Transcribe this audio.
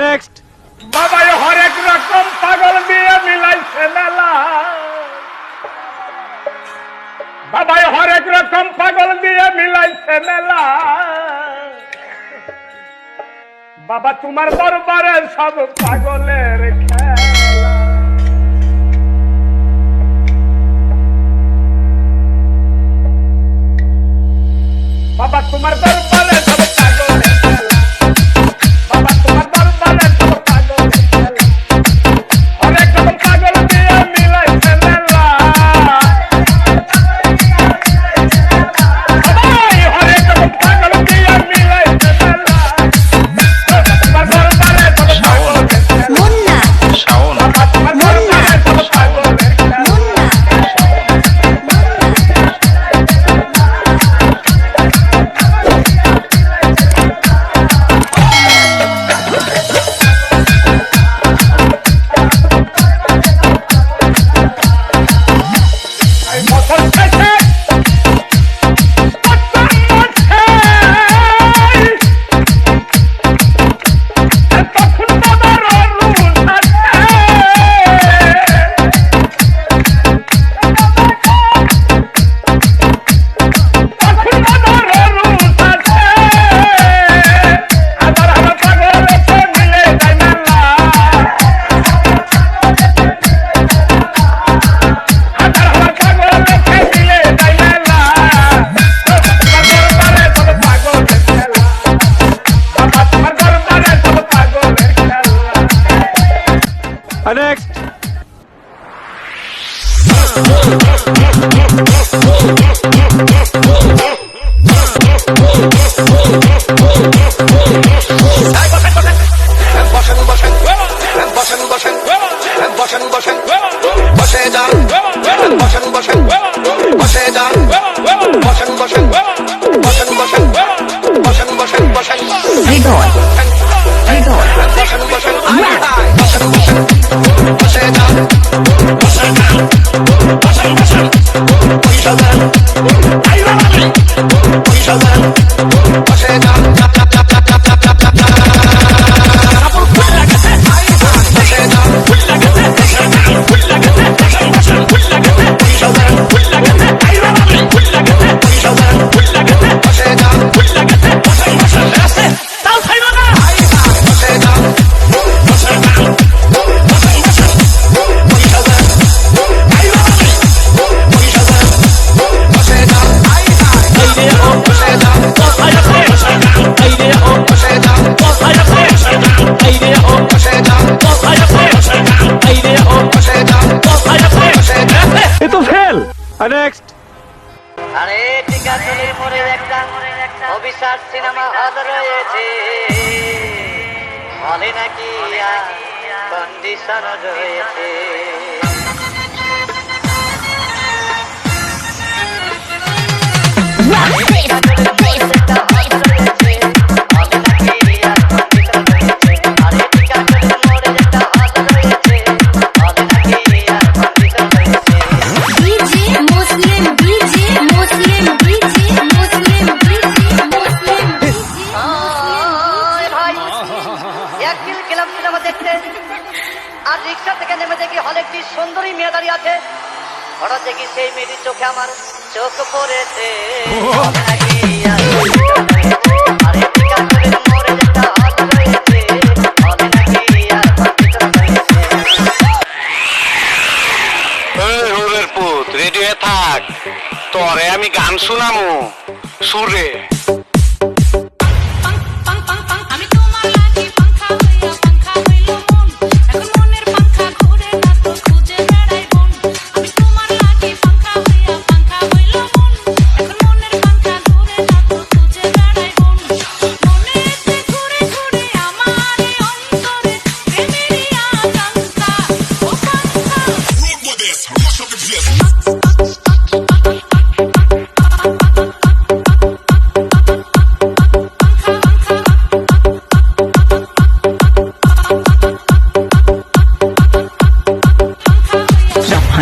Next বাবাই হরেক রকম পাগল দিয়ে মিলাইছে মেলা। বাবাই হরেক রকম পাগল দিয়ে মিলাইছে মেলা। বাবা, তোমার দরবারে সব পাগল নেক্সট বসেন বসেন বসে যান বসেন বসেন বসে যান নেক্সট আরে টিকাটুলির পরে একটা অভিশাপ সিনেমা হল রয়েছে। হলে নাকি কন্ডিশন রয়েছে। এক কিল ক্লাব সিনেমা দেখতে। আর রিক্সা থেকে নেমে দেখি হলে একটি সুন্দরী মেয়ে দাঁড়িয়ে আছে। হঠাৎ দেখি সেই মেয়েটির চোখে আমার চোখ পড়েছে। থাক। তরে আমি গান শুনামু। সুরে।